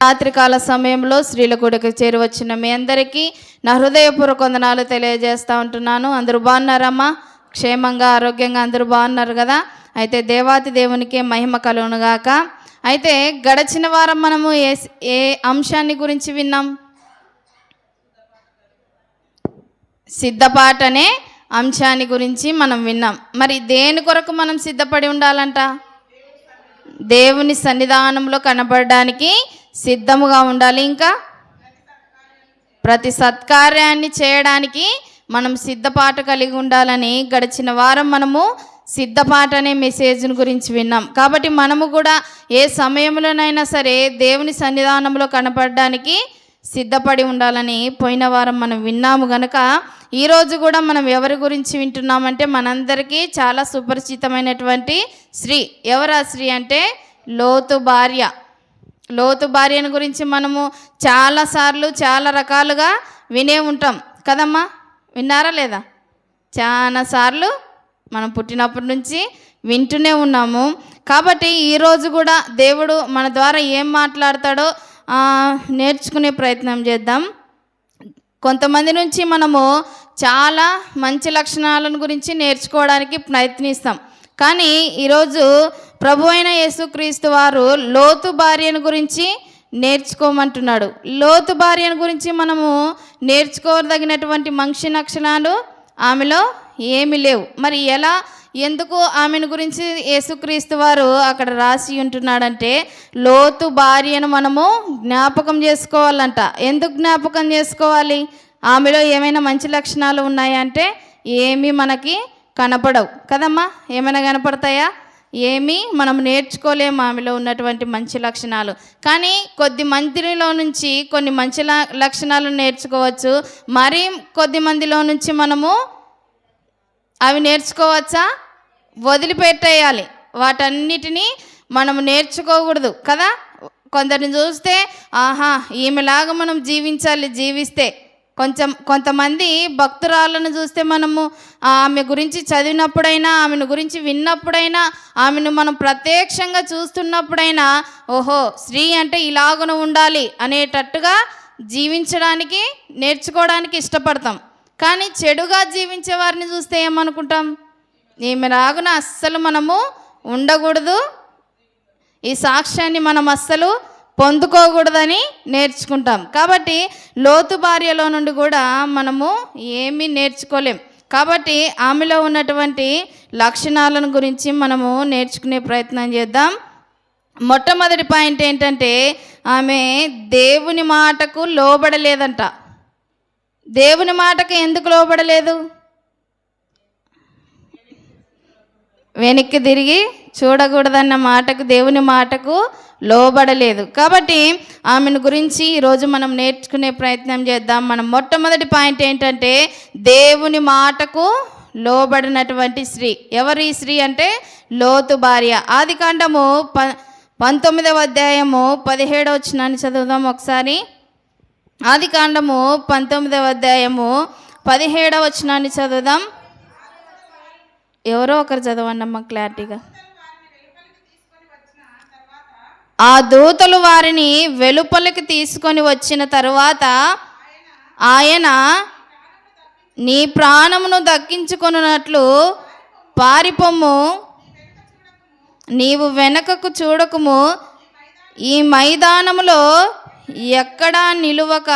రాత్రికాల సమయంలో స్త్రీల కూడికి చేరువచ్చిన మీ అందరికీ నా హృదయపూర్వక వందనాలు తెలియజేస్తూ ఉంటున్నాను. అందరూ బాగున్నారమ్మా? క్షేమంగా ఆరోగ్యంగా అందరూ బాగున్నారు కదా? అయితే దేవాతి దేవునికి మహిమ కలుగునుగాక అయితే గడచిన వారం మనము ఏ ఏ అంశాన్ని గురించి విన్నాం? సిద్ధపాట అనే అంశాన్ని గురించి మనం విన్నాం. మరి దేని కొరకు మనం సిద్ధపడి ఉండాలంట? దేవుని సన్నిధానంలో కనబడడానికి సిద్ధముగా ఉండాలి. ఇంకా ప్రతి సత్కార్యాన్ని చేయడానికి మనం సిద్ధపాట కలిగి ఉండాలని గడిచిన వారం మనము సిద్ధపాట అనే మెసేజ్ని గురించి విన్నాం. కాబట్టి మనము కూడా ఏ సమయంలోనైనా సరే దేవుని సన్నిధానంలో కనపడడానికి సిద్ధపడి ఉండాలని పోయిన వారం మనం విన్నాము గనక ఈరోజు కూడా మనం ఎవరి గురించి వింటున్నామంటే మనందరికీ చాలా సుపరిచితమైనటువంటి స్త్రీ. ఎవరా స్త్రీ అంటే? లోతు భార్య. లోతు భార్యను గురించి మనము చాలాసార్లు చాలా రకాలుగా వినే ఉంటాం. కదమ్మా? విన్నారా లేదా? చాలా సార్లు మనం పుట్టినప్పటి నుంచి వింటూనే ఉన్నాము. కాబట్టి ఈరోజు కూడా దేవుడు మన ద్వారా ఏం మాట్లాడతాడో నేర్చుకునే ప్రయత్నం చేద్దాం. కొంతమంది నుంచి మనము చాలా మంచి లక్షణాలను గురించి నేర్చుకోవడానికి ప్రయత్నిస్తాం. కానీ ఈరోజు ప్రభు అయిన యేసుక్రీస్తు వారు లోతు భార్యను గురించి నేర్చుకోమంటున్నాడు. లోతు భార్యను గురించి మనము నేర్చుకోదగినటువంటి మంక్షి లక్షణాలు ఆమెలో ఏమీ లేవు. మరి ఎలా ఎందుకు ఆమెను గురించి యేసుక్రీస్తు వారు అక్కడ రాసి ఉంటున్నాడంటే లోతు భార్యను మనము జ్ఞాపకం చేసుకోవాలంట. ఎందుకు జ్ఞాపకం చేసుకోవాలి? ఆమెలో ఏమైనా మంచి లక్షణాలు ఉన్నాయా అంటే ఏమీ మనకి కనపడవు. కదమ్మా? ఏమైనా కనపడతాయా? ఏమీ మనం నేర్చుకోలేము ఆమెలో ఉన్నటువంటి మంచి లక్షణాలు. కానీ కొద్ది మందిలో నుంచి కొన్ని మంచి లక్షణాలు నేర్చుకోవచ్చు. మరి కొద్ది మందిలో నుంచి మనము అవి నేర్చుకోవచ్చా? వదిలిపెట్టేయాలి. వాటన్నిటినీ మనం నేర్చుకోకూడదు కదా? కొందరిని చూస్తే ఆహా ఈమెలాగా మనం జీవించాలి జీవిస్తే. కొంచెం కొంతమంది భక్తురాలను చూస్తే మనము ఆమె గురించి చదివినప్పుడైనా ఆమెను గురించి విన్నప్పుడైనా ఆమెను మనం ప్రత్యక్షంగా చూస్తున్నప్పుడైనా ఓహో స్త్రీ అంటే ఇలాగున ఉండాలి అనేటట్టుగా జీవించడానికి నేర్చుకోవడానికి ఇష్టపడతాం. కానీ చెడుగా జీవించే వారిని చూస్తే ఏమనుకుంటాం? ఈమె రాగున అస్సలు మనము ఉండకూడదు. ఈ సాక్ష్యాన్ని మనం అస్సలు పొందుకోకూడదని నేర్చుకుంటాం. కాబట్టి లోతు భార్యలో నుండి కూడా మనము ఏమీ నేర్చుకోలేం. కాబట్టి ఆమెలో ఉన్నటువంటి లక్షణాలను గురించి మనము నేర్చుకునే ప్రయత్నం చేద్దాం. మొట్టమొదటి పాయింట్ ఏంటంటే ఆమె దేవుని మాటకు లోబడలేదంట. దేవుని మాటకు ఎందుకు లోబడలేదు? వెనక్కి తిరిగి చూడకూడదన్న మాటకు దేవుని మాటకు లోబడలేదు. కాబట్టి ఆమెను గురించి ఈరోజు మనం నేర్చుకునే ప్రయత్నం చేద్దాం. మనం మొట్టమొదటి పాయింట్ ఏంటంటే దేవుని మాటకు లోబడినటువంటి స్త్రీ. ఎవరు ఈ స్త్రీ అంటే? లోతు భార్య. ఆది కాండము ప పంతొమ్మిదవ అధ్యాయము పదిహేడవ వచ్చినాన్ని చదువుదాం ఒకసారి. ఆది కాండము పంతొమ్మిదవ అధ్యాయము పదిహేడవ వచనాన్ని చదువుదాం. ఎవరో ఒకరు చదవండి అమ్మ క్లారిటీగా. ఆ దూతలు వారిని వెలుపలికి తీసుకొని వచ్చిన తరువాత ఆయన నీ ప్రాణమును దక్కించుకొనున్నట్లు పారిపోము నీవు వెనకకు చూడకుము. ఈ మైదానములో ఎక్కడా నిలువక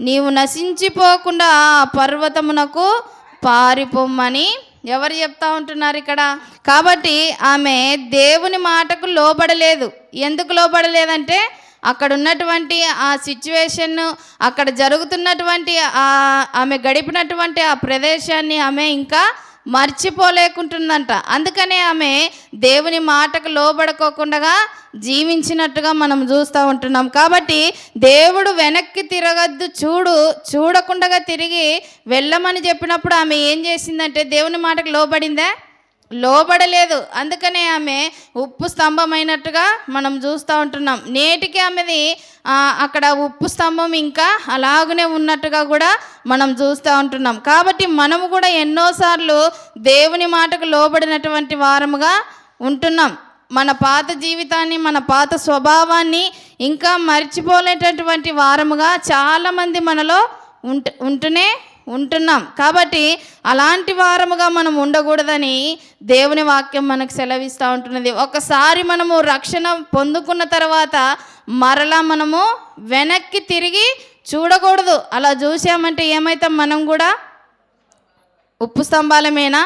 నీవు నశించిపోకుండా ఆ పర్వతమునకు పారిపోమ్మని ఎవరు చెప్తా ఉంటున్నారు ఇక్కడ? కాబట్టి ఆమె దేవుని మాటకు లోబడలేదు. ఎందుకు లోబడలేదంటే అక్కడ ఉన్నటువంటి ఆ సిచ్యువేషన్ అక్కడ జరుగుతున్నటువంటి ఆ ఆమె గడిపినటువంటి ఆ ప్రదేశాన్ని ఆమె ఇంకా మర్చిపోలేకుంటుందంట. అందుకనే ఆమె దేవుని మాటకు లోబడుకోకుండా జీవించినట్టుగా మనం చూస్తూ ఉంటున్నాం. కాబట్టి దేవుడు వెనక్కి తిరగద్దు చూడు చూడకుండా తిరిగి వెళ్ళమని చెప్పినప్పుడు ఆమె ఏం చేసిందంటే దేవుని మాటకు లోబడిందా? లోబడలేదు. అందుకనే ఆమె ఉప్పు స్తంభమైనట్టుగా మనం చూస్తూ ఉంటున్నాం. నేటికి ఆమెది అక్కడ ఉప్పు స్తంభం ఇంకా అలాగనే ఉన్నట్టుగా కూడా మనం చూస్తూ ఉంటున్నాం. కాబట్టి మనము కూడా ఎన్నోసార్లు దేవుని మాటకు లోబడినటువంటి వారముగా ఉంటున్నాం. మన పాత జీవితాన్ని మన పాత స్వభావాన్ని ఇంకా మర్చిపోలేటటువంటి వారముగా చాలామంది మనలో ఉంట ఉంటూనే ఉంటున్నాం. కాబట్టి అలాంటి వారముగా మనం ఉండకూడదని దేవుని వాక్యం మనకు సెలవిస్తూ ఉంటున్నది. ఒకసారి మనము రక్షణ పొందుకున్న తర్వాత మరలా మనము వెనక్కి తిరిగి చూడకూడదు. అలా చూసామంటే ఏమైతాం మనం కూడా ఉప్పు స్తంభాలమేనా?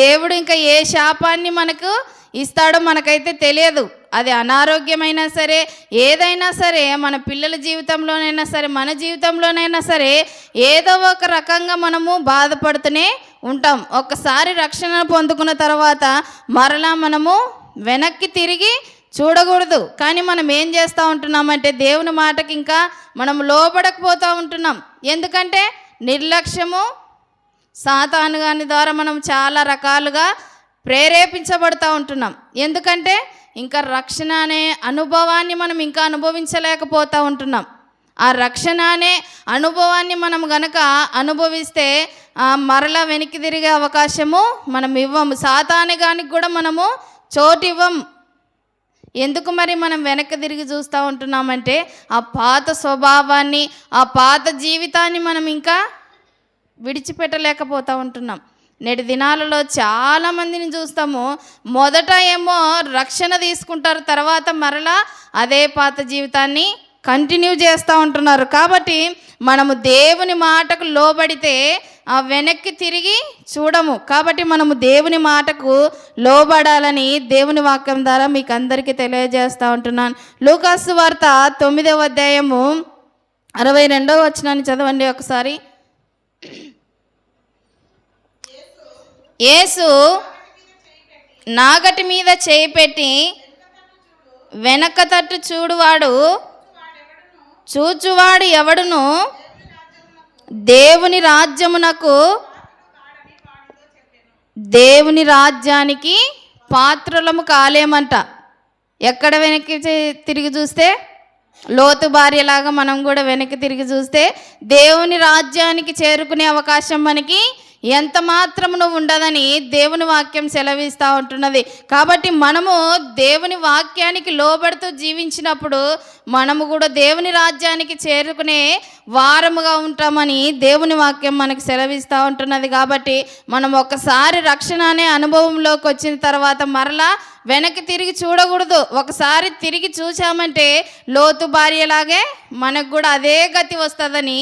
దేవుడు ఇంకా ఏ శాపాన్ని మనకు ఇస్తాడో మనకైతే తెలియదు. అది అనారోగ్యమైనా సరే ఏదైనా సరే మన పిల్లల జీవితంలోనైనా సరే మన జీవితంలోనైనా సరే ఏదో ఒక రకంగా మనము బాధపడుతూనే ఉంటాం. ఒక్కసారి రక్షణ పొందుకున్న తర్వాత మరలా మనము వెనక్కి తిరిగి చూడకూడదు. కానీ మనం ఏం చేస్తూ ఉంటున్నామంటే దేవుని మాటకి ఇంకా మనం లోబడకపోతూ ఉంటున్నాం. ఎందుకంటే నిర్లక్ష్యము సాతాను గాని ద్వారా మనం చాలా రకాలుగా ప్రేరేపించబడుతూ ఉంటున్నాం. ఎందుకంటే ఇంకా రక్షణ అనే అనుభవాన్ని మనం ఇంకా అనుభవించలేకపోతూ ఉంటున్నాం. ఆ రక్షణ అనే అనుభవాన్ని మనం గనక అనుభవిస్తే మరల మరలా వెనక్కి తిరిగే అవకాశము మనం ఇవ్వము సాతానుగానికి కూడా మనము చోటు ఇవ్వం. ఎందుకు మరి మనం వెనక్కి తిరిగి చూస్తూ ఉంటున్నామంటే ఆ పాత స్వభావాన్ని ఆ పాత జీవితాన్ని మనం ఇంకా విడిచిపెట్టలేకపోతూ ఉంటున్నాం. నేటి దినాలలో చాలామందిని చూస్తాము. మొదట ఏమో రక్షణ తీసుకుంటారు తర్వాత మరలా అదే పాత జీవితాన్ని కంటిన్యూ చేస్తూ ఉంటున్నారు. కాబట్టి మనము దేవుని మాటకు లోబడితే ఆ వెనక్కి తిరిగి చూడము. కాబట్టి మనము దేవుని మాటకు లోబడాలని దేవుని వాక్యం ద్వారా మీకు అందరికీ తెలియజేస్తూ ఉంటున్నాను. లూకాసు వార్త తొమ్మిదవ అధ్యాయము అరవై రెండవ వచ్చినాన్ని చదవండి ఒకసారి. యేసు నాగటి మీద చేయి పెట్టి వెనక తట్టు చూడువాడు. చూచువాడు ఎవడును? దేవుని రాజ్యమునకు దేవుని రాజ్యానికి పాత్రలము కాలేమంట. ఎక్కడ వెనక్కి తిరిగి చూస్తే? లోతు భార్యలాగా మనం కూడా వెనక్కి తిరిగి చూస్తే దేవుని రాజ్యానికి చేరుకునే అవకాశం మనకి ఎంత మాత్రమును ఉండదని దేవుని వాక్యం సెలవిస్తూ ఉంటున్నది. కాబట్టి మనము దేవుని వాక్యానికి లోబడుతూ జీవించినప్పుడు మనము కూడా దేవుని రాజ్యానికి చేరుకునే వారముగా ఉంటామని దేవుని వాక్యం మనకు సెలవిస్తూ ఉంటున్నది. కాబట్టి మనం ఒకసారి రక్షణ అనే అనుభవంలోకి వచ్చిన తర్వాత మరలా వెనక్కి తిరిగి చూడకూడదు. ఒకసారి తిరిగి చూసామంటే లోతు భార్యలాగే మనకు కూడా అదే గతి వస్తుందని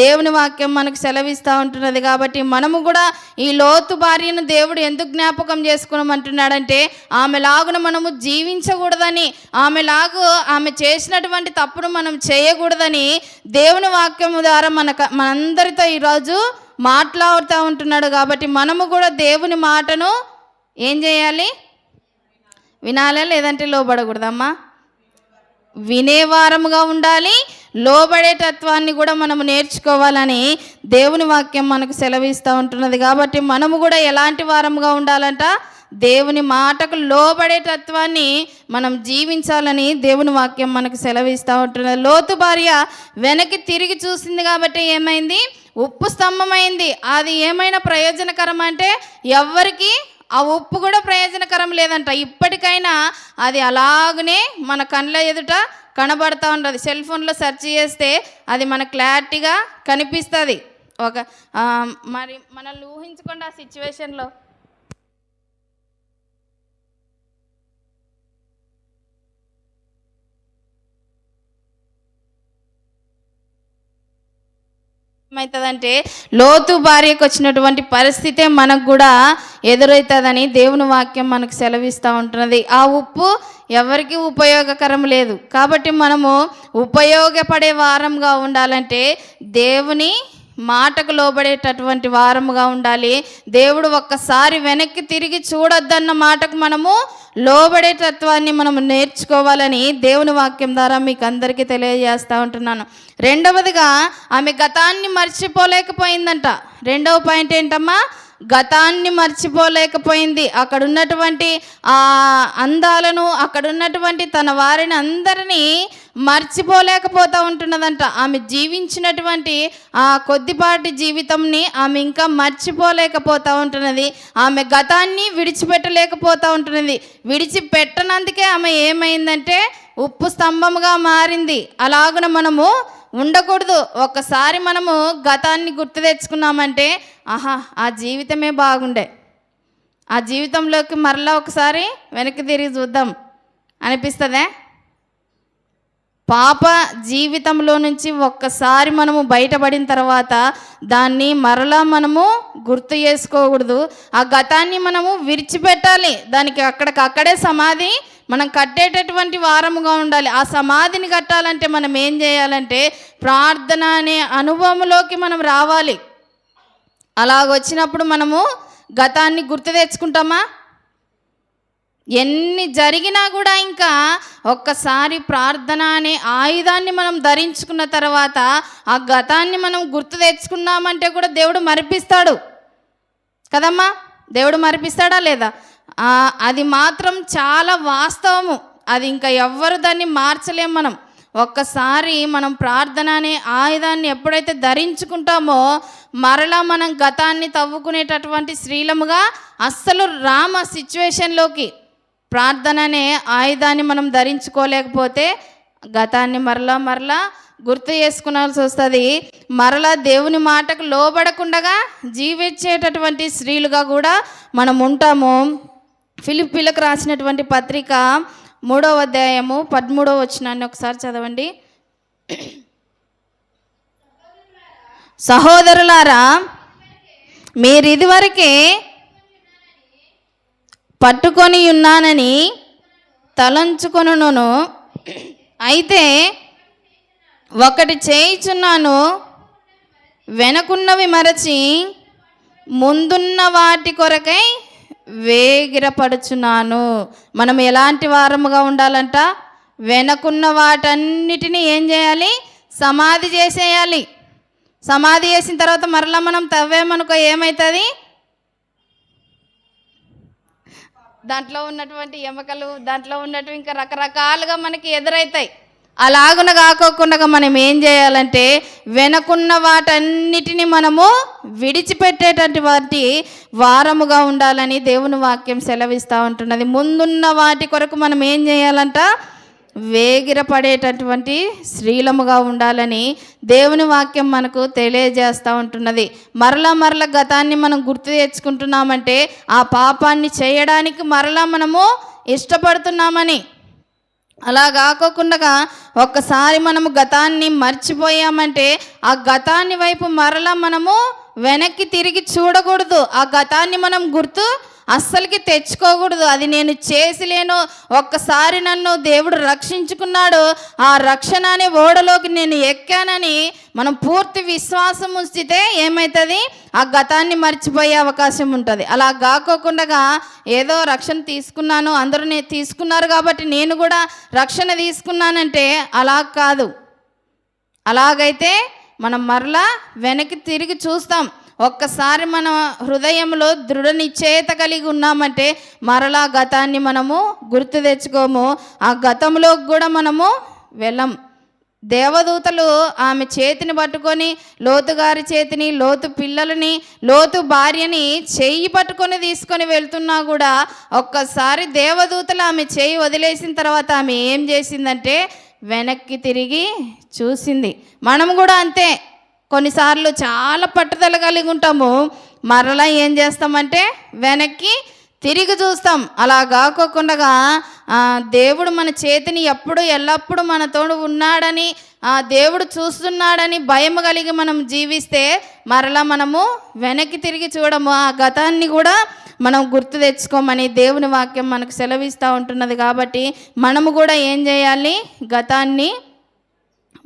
దేవుని వాక్యం మనకు సెలవిస్తూ ఉంటున్నది. కాబట్టి మనము కూడా ఈ లోతు భార్యను దేవుడు ఎందుకు జ్ఞాపకం చేసుకున్నామంటున్నాడంటే ఆమె లాగున మనము జీవించకూడదని ఆమె లాగు ఆమె చేసినటువంటి తప్పును మనం చేయకూడదని దేవుని వాక్యం ద్వారా మనకు మనందరితో ఈరోజు మాట్లాడుతూ ఉంటున్నాడు. కాబట్టి మనము కూడా దేవుని మాటను ఏం చేయాలి? వినాలా లేదంటే లోబడకూడదమ్మా? వినేవారముగా ఉండాలి లోబడే తత్వాన్ని కూడా మనము నేర్చుకోవాలని దేవుని వాక్యం మనకు సెలవిస్తూ ఉంటున్నది. కాబట్టి మనము కూడా ఎలాంటి వారముగా ఉండాలంట? దేవుని మాటకు లోబడే తత్వాన్ని మనం జీవించాలని దేవుని వాక్యం మనకు సెలవిస్తూ ఉంటున్నది. లోతు భార్య వెనక్కి తిరిగి చూసింది కాబట్టి ఏమైంది? ఉప్పు స్తంభమైంది. అది ఏమైనా ప్రయోజనకరం అంటే ఎవరికి? ఆ ఉప్పు కూడా ప్రయోజనకరం లేదంట. ఇప్పటికైనా అది అలాగనే మన కళ్ళ ఎదుట కనబడతా ఉంటుంది. సెల్ ఫోన్లో సెర్చ్ చేస్తే అది మన క్లారిటీగా కనిపిస్తుంది. ఒక మరి మనల్ని ఊహించకుండా ఆ సిచ్యువేషన్లో ఏమవుతుందంటే లోతు భార్యకు వచ్చినటువంటి పరిస్థితే మనకు కూడా ఎదురవుతుందని దేవుని వాక్యం మనకు సెలవిస్తూ ఉంటున్నది. ఆ ఉప్పు ఎవరికి ఉపయోగకరం లేదు. కాబట్టి మనము ఉపయోగపడే వారంగా ఉండాలంటే దేవుని మాటకు లోబడేటటువంటి వారముగా ఉండాలి. దేవుడు ఒక్కసారి వెనక్కి తిరిగి చూడొద్దన్న మాటకు మనము లోబడే తత్వాన్ని మనము నేర్చుకోవాలని దేవుని వాక్యం ద్వారా మీకు అందరికీ తెలియజేస్తూ ఉంటున్నాను. రెండవదిగా ఆమె గతాన్ని మర్చిపోలేకపోయిందంట. రెండవ పాయింట్ ఏంటమ్మా? గతాన్ని మర్చిపోలేకపోయింది. అక్కడ ఉన్నటువంటి ఆ అందాలను అక్కడ ఉన్నటువంటి తన వారిని అందరినీ మర్చిపోలేకపోతూ ఉంటున్నదంట. ఆమె జీవించినటువంటి ఆ కొద్దిపాటి జీవితంని ఆమె ఇంకా మర్చిపోలేకపోతూ ఉంటున్నది. ఆమె గతాన్ని విడిచిపెట్టలేకపోతూ ఉంటున్నది. విడిచిపెట్టనందుకే ఆమె ఏమైందంటే ఉప్పు స్తంభముగా మారింది. అలాగున మనము ఉండకూడదు. ఒక్కసారి మనము గతాన్ని గుర్తు తెచ్చుకున్నామంటే ఆహా ఆ జీవితమే బాగుండే. ఆ జీవితంలోకి మరలా ఒకసారి వెనక్కి తిరిగి చూద్దాం. అనిపిస్తుందే? పాప జీవితంలో నుంచి ఒక్కసారి మనము బయటపడిన తర్వాత దాన్ని మరలా మనము గుర్తు చేసుకోకూడదు. ఆ గతాన్ని మనము విడిచిపెట్టాలి దానికి అక్కడికక్కడే సమాధి మనం కట్టేటటువంటి వారముగా ఉండాలి. ఆ సమాధిని కట్టాలంటే మనం ఏం చేయాలంటే ప్రార్థన అనే అనుభవంలోకి మనం రావాలి. అలాగొచ్చినప్పుడు మనము గతాన్ని గుర్తు తెచ్చుకుంటామా? ఎన్ని జరిగినా కూడా ఇంకా ఒక్కసారి ప్రార్థన అనే ఆయుధాన్ని మనం ధరించుకున్న తర్వాత ఆ గతాన్ని మనం గుర్తు తెచ్చుకున్నామంటే కూడా దేవుడు మరిపిస్తాడు. కదమ్మా? దేవుడు మరిపిస్తాడా లేదా? అది మాత్రం చాలా వాస్తవము. అది ఇంకా ఎవ్వరు దాన్ని మార్చలేం మనం. ఒక్కసారి మనం ప్రార్థన అనే ఆయుధాన్ని ఎప్పుడైతే ధరించుకుంటామో మరలా మనం గతాన్ని తవ్వుకునేటటువంటి స్త్రీలముగా అస్సలు రామ సిచ్యువేషన్లోకి ప్రార్థన అనే ఆయుధాన్ని మనం ధరించుకోలేకపోతే గతాన్ని మరలా మరలా గుర్తు చేసుకోవాల్సి వస్తుంది. మరలా దేవుని మాటకు లోబడకుండగా జీవించేటటువంటి స్త్రీలుగా కూడా మనం ఉంటాము. ఫిలిపిలకు రాసినటువంటి పత్రిక మూడవ అధ్యాయము పదమూడవ వచ్చినాన్ని ఒకసారి చదవండి. సహోదరులారా మీరు ఇదివరకే పట్టుకొని ఉన్నానని తలంచుకొనును అయితే ఒకటి చేయుచున్నాను వెనకున్నవి మరచి ముందున్న వాటి కొరకై వేగిరపడుచున్నాను. మనం ఎలాంటి వారముగా ఉండాలంట? వెనకున్న వాటన్నిటిని ఏం చేయాలి? సమాధి చేసేయాలి. సమాధి చేసిన తర్వాత మరలా మనం తవ్వేమనుకో ఏమవుతుంది దాంట్లో ఉన్నటువంటి ఎముకలు దాంట్లో ఉన్నటువంటి ఇంకా రకరకాలుగా మనకి ఎదురవుతాయి అలాగున కాకోకుండా మనం ఏం చేయాలంటే వెనకున్న వాటన్నిటిని మనము విడిచిపెట్టేటటువంటి వాటి వారముగా ఉండాలని దేవుని వాక్యం సెలవిస్తూ ఉంటున్నది. ముందున్న వాటి కొరకు మనం ఏం చేయాలంట? వేగిరపడేటటువంటి స్త్రీలముగా ఉండాలని దేవుని వాక్యం మనకు తెలియజేస్తూ ఉంటున్నది. మరలా మరల గతాన్ని మనం గుర్తు తెచ్చుకుంటున్నామంటే ఆ పాపాన్ని చేయడానికి మరలా మనము ఇష్టపడుతున్నామని అలా కాకోకుండా ఒక్కసారి మనము గతాన్ని మర్చిపోయామంటే ఆ గతాన్ని వైపు మరలా మనము వెనక్కి తిరిగి చూడకూడదు. ఆ గతాన్ని మనం గుర్తు అస్సలకి తెచ్చుకోకూడదు. అది నేను చేసిలేను ఒక్కసారి నన్ను దేవుడు రక్షించుకున్నాడు ఆ రక్షణ అనే ఓడలోకి నేను ఎక్కానని మనం పూర్తి విశ్వాసం ఉంచితే ఏమవుతుంది ఆ గతాన్ని మర్చిపోయే అవకాశం ఉంటుంది. అలా కాకోకుండా ఏదో రక్షణ తీసుకున్నాను అందరూ నేను తీసుకున్నారు కాబట్టి నేను కూడా రక్షణ తీసుకున్నానంటే అలా కాదు. అలాగైతే మనం మరలా వెనక్కి తిరిగి చూస్తాం. ఒక్కసారి మన హృదయంలో దృఢ నిశ్చయత కలిగి ఉన్నామంటే మరలా గతాన్ని మనము గుర్తు తెచ్చుకోము. ఆ గతంలో కూడా మనము వెళ్ళం. దేవదూతలు ఆమె చేతిని పట్టుకొని లోతు గారి చేతిని లోతు పిల్లలని లోతు భార్యని చెయ్యి పట్టుకొని తీసుకొని వెళ్తున్నా కూడా ఒక్కసారి దేవదూతలు ఆమె చేయి వదిలేసిన తర్వాత ఆమె ఏం చేసిందంటే వెనక్కి తిరిగి చూసింది. మనం కూడా అంతే. కొన్నిసార్లు చాలా పట్టుదల కలిగి ఉంటాము. మరలా ఏం చేస్తామంటే వెనక్కి తిరిగి చూస్తాం. అలా కాకోకుండా దేవుడు మన చేతిని ఎప్పుడు ఎల్లప్పుడూ మనతోడు ఉన్నాడని ఆ దేవుడు చూస్తున్నాడని భయం కలిగి మనం జీవిస్తే మరలా మనము వెనక్కి తిరిగి చూడము. ఆ గతాన్ని కూడా మనం గుర్తు తెచ్చుకోమని దేవుని వాక్యం మనకు సెలవిస్తూ ఉంటున్నది కాబట్టి మనము కూడా ఏం చేయాలి? గతాన్ని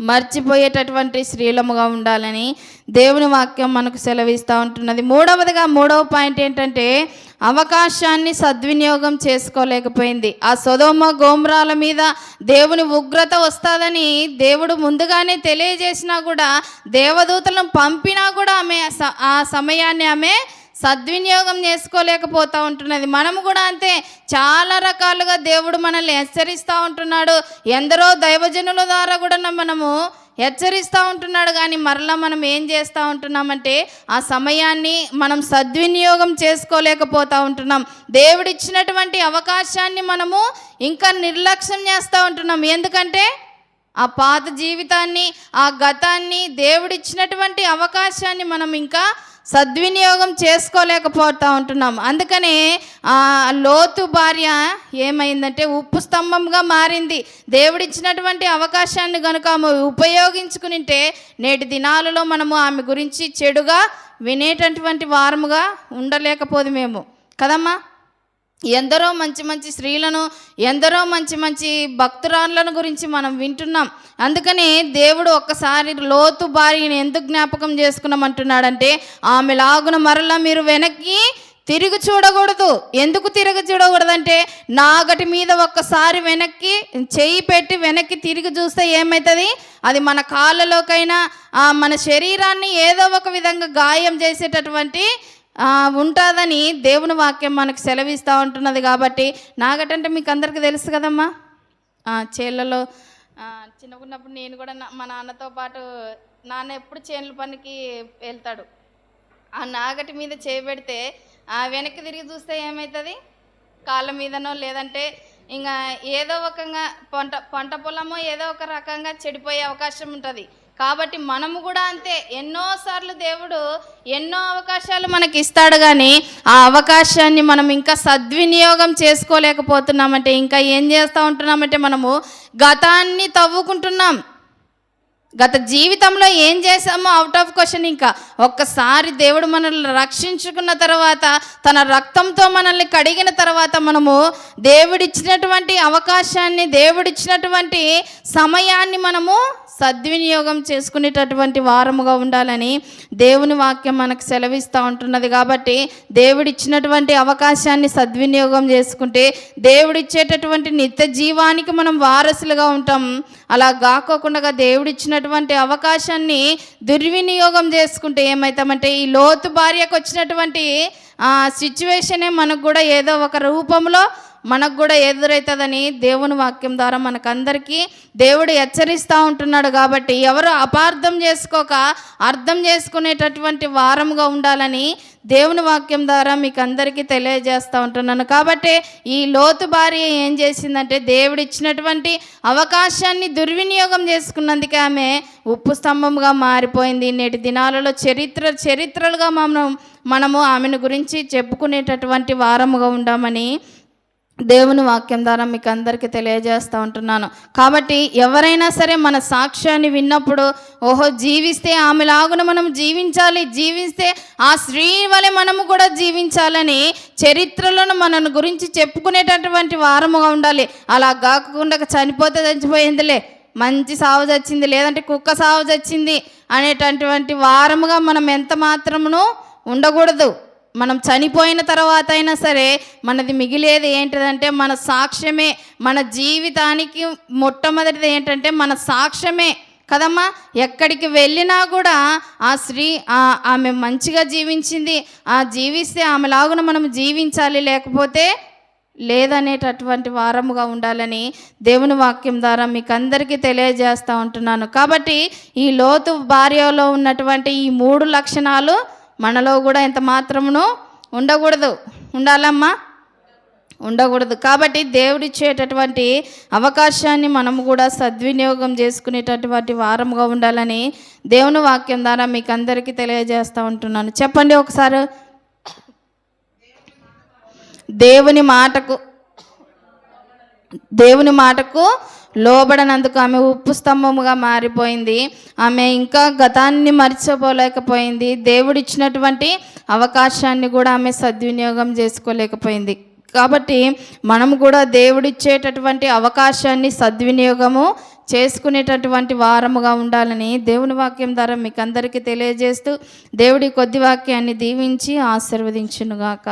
మర్చిపోయేటటువంటి స్త్రీలముగా ఉండాలని దేవుని వాక్యం మనకు సెలవిస్తూ ఉంటున్నది. మూడవదిగా మూడవ పాయింట్ ఏంటంటే అవకాశాన్ని సద్వినియోగం చేసుకోలేకపోయింది. ఆ సొదోమ గోమ్రాల మీద దేవుని ఉగ్రత వస్తుందని దేవుడు ముందుగానే తెలియజేసినా కూడా దేవదూతలను పంపినా కూడా ఆమె స- ఆ సమయాన్ని ఆమె సద్వినియోగం చేసుకోలేకపోతూ ఉంటున్నది. మనము కూడా అంతే చాలా రకాలుగా దేవుడు మనల్ని హెచ్చరిస్తూ ఉంటున్నాడు. ఎందరో దైవజనుల ద్వారా కూడా మనము హెచ్చరిస్తూ ఉంటున్నాడు. కానీ మరలా మనం ఏం చేస్తూ ఉంటున్నామంటే ఆ సమయాన్ని మనం సద్వినియోగం చేసుకోలేకపోతూ ఉంటున్నాం. దేవుడిచ్చినటువంటి అవకాశాన్ని మనము ఇంకా నిర్లక్ష్యం చేస్తూ ఉంటున్నాం. ఎందుకంటే ఆ పాత జీవితాన్ని ఆ గతాన్ని దేవుడిచ్చినటువంటి అవకాశాన్ని మనం ఇంకా సద్వినియోగం చేసుకోలేకపోతూ ఉంటున్నాం. అందుకనే ఆ లోతు భార్య ఏమైందంటే ఉప్పు స్తంభంగా మారింది. దేవుడిచ్చినటువంటి అవకాశాన్ని కనుక ఆమె ఉపయోగించుకునింటే నేటి దినాలలో మనము ఆమె గురించి చెడుగా వినేటటువంటి వారముగా ఉండలేకపోదు మేము. కదమ్మా? ఎందరో మంచి మంచి స్త్రీలను ఎందరో మంచి మంచి భక్తురాళ్ళను గురించి మనం వింటున్నాం. అందుకని దేవుడు ఒక్కసారి లోతు భార్యని ఎందుకు జ్ఞాపకం చేసుకున్నామంటున్నాడంటే ఆమె లాగున మరలా మీరు వెనక్కి తిరిగి చూడకూడదు. ఎందుకు తిరిగి చూడకూడదంటే నాగటి మీద ఒక్కసారి వెనక్కి చేయి పెట్టి వెనక్కి తిరిగి చూస్తే ఏమవుతుంది అది మన కాళ్ళలోకైనా మన శరీరాన్ని ఏదో ఒక విధంగా గాయం చేసేటటువంటి ఉంటుందని దేవుని వాక్యం మనకు సెలవిస్తూ ఉంటున్నది కాబట్టి నాగటంటే మీకు అందరికీ తెలుసు కదమ్మా? చేళ్ళలో చిన్నకున్నప్పుడు నేను కూడా నా- మా నాన్నతో పాటు నాన్న ఎప్పుడు చేనుల పనికి వెళ్తాడు. ఆ నాగటి మీద చేయబెడితే ఆ వెనక్కి తిరిగి చూస్తే ఏమవుతుంది కాళ్ళ మీదనో లేదంటే ఇంకా ఏదో ఒకంగా పంట పంట పొలమో ఏదో ఒక రకంగా చెడిపోయే అవకాశం ఉంటుంది. కాబట్టి మనము కూడా అంతే. ఎన్నోసార్లు దేవుడు ఎన్నో అవకాశాలు మనకి ఇస్తాడు కానీ ఆ అవకాశాన్ని మనం ఇంకా సద్వినియోగం చేసుకోలేకపోతున్నామంటే ఇంకా ఏం చేస్తూ ఉంటున్నామంటే మనము గతాన్ని తవ్వుకుంటున్నాం. గత జీవితంలో ఏం చేశామో అవుట్ ఆఫ్ క్వశ్చన్ ఇంకా. ఒక్కసారి దేవుడు మనల్ని రక్షించుకున్న తర్వాత తన రక్తంతో మనల్ని కడిగిన తర్వాత మనము దేవుడిచ్చినటువంటి అవకాశాన్ని దేవుడిచ్చినటువంటి సమయాన్ని మనము సద్వినియోగం చేసుకునేటటువంటి వారముగా ఉండాలని దేవుని వాక్యం మనకు సెలవిస్తూ ఉంటున్నది కాబట్టి దేవుడిచ్చినటువంటి అవకాశాన్ని సద్వినియోగం చేసుకుంటే దేవుడిచ్చేటటువంటి నిత్య జీవానికి మనం వారసులుగా ఉంటాం. అలా కాకోకుండా దేవుడిచ్చినటువంటి అవకాశాన్ని దుర్వినియోగం చేసుకుంటే ఏమవుతామంటే ఈ లోతు భార్యకు వచ్చినటువంటి ఆ సిచ్యువేషనే మనకు కూడా ఏదో ఒక రూపంలో మనకు కూడా ఎదురవుతుందని దేవుని వాక్యం ద్వారా మనకందరికీ దేవుడు హెచ్చరిస్తూ ఉంటున్నాడు కాబట్టి ఎవరు అపార్థం చేసుకోక అర్థం చేసుకునేటటువంటి వారముగా ఉండాలని దేవుని వాక్యం ద్వారా మీకు అందరికీ తెలియజేస్తూ ఉంటున్నాను. కాబట్టి ఈ లోతు భార్య ఏం చేసిందంటే దేవుడు ఇచ్చినటువంటి అవకాశాన్ని దుర్వినియోగం చేసుకున్నందుకే ఆమె ఉప్పు స్తంభంగా మారిపోయింది. నేటి దినాలలో చరిత్ర చరిత్రలుగా మనం మనము ఆమెను గురించి చెప్పుకునేటటువంటి వారముగా ఉండామని దేవుని వాక్యం ద్వారా మీకు అందరికీ తెలియజేస్తూ ఉంటున్నాను. కాబట్టి ఎవరైనా సరే మన సాక్ష్యాన్ని విన్నప్పుడు ఓహో జీవిస్తే ఆమెలాగున మనం జీవించాలి జీవిస్తే ఆ స్త్రీ వలె మనము కూడా జీవించాలని చరిత్రలను మన గురించి చెప్పుకునేటటువంటి వారముగా ఉండాలి. అలా కాకుండా చనిపోతే చచ్చిపోయిందిలే మంచి సాగు చచ్చింది లేదంటే కుక్క సాగు చచ్చింది అనేటటువంటి వారముగా మనం ఎంత మాత్రమును ఉండకూడదు. మనం చనిపోయిన తర్వాత అయినా సరే మనది మిగిలేది ఏంటిదంటే మన సాక్ష్యమే మన జీవితానికి మొట్టమొదటిది ఏంటంటే మన సాక్ష్యమే కదమ్మా. ఎక్కడికి వెళ్ళినా కూడా ఆ స్త్రీ ఆ- ఆమె మంచిగా జీవించింది ఆ జీవిస్తే ఆమెలాగున మనం జీవించాలి లేకపోతే లేదనేటటువంటి వారముగా ఉండాలని దేవుని వాక్యం ద్వారా మీకు అందరికీ తెలియజేస్తూ ఉంటున్నాను. కాబట్టి ఈ లోతు భార్యలో ఉన్నటువంటి ఈ మూడు లక్షణాలు మనలో కూడా ఎంత మాత్రమును ఉండకూడదు. ఉండాలమ్మా? ఉండకూడదు. కాబట్టి దేవుడిచ్చేటటువంటి అవకాశాన్ని మనము కూడా సద్వినియోగం చేసుకునేటటువంటి వారముగా ఉండాలని దేవుని వాక్యం ద్వారా మీకు అందరికీ తెలియజేస్తూ ఉంటున్నాను. చెప్పండి ఒకసారి. దేవుని మాటకు దేవుని మాటకు లోబడనందుకు ఆమె ఉప్పు స్తంభముగా మారిపోయింది. ఆమె ఇంకా గతాన్ని మర్చిపోలేకపోయింది. దేవుడిచ్చినటువంటి అవకాశాన్ని కూడా ఆమె సద్వినియోగం చేసుకోలేకపోయింది. కాబట్టి మనము కూడా దేవుడిచ్చేటటువంటి అవకాశాన్ని సద్వినియోగము చేసుకునేటటువంటి వారముగా ఉండాలని దేవుని వాక్యం ద్వారా మీకు అందరికీ తెలియజేస్తూ దేవుడి కొద్ది వాక్యాన్ని దీవించి ఆశీర్వదించునుగాక.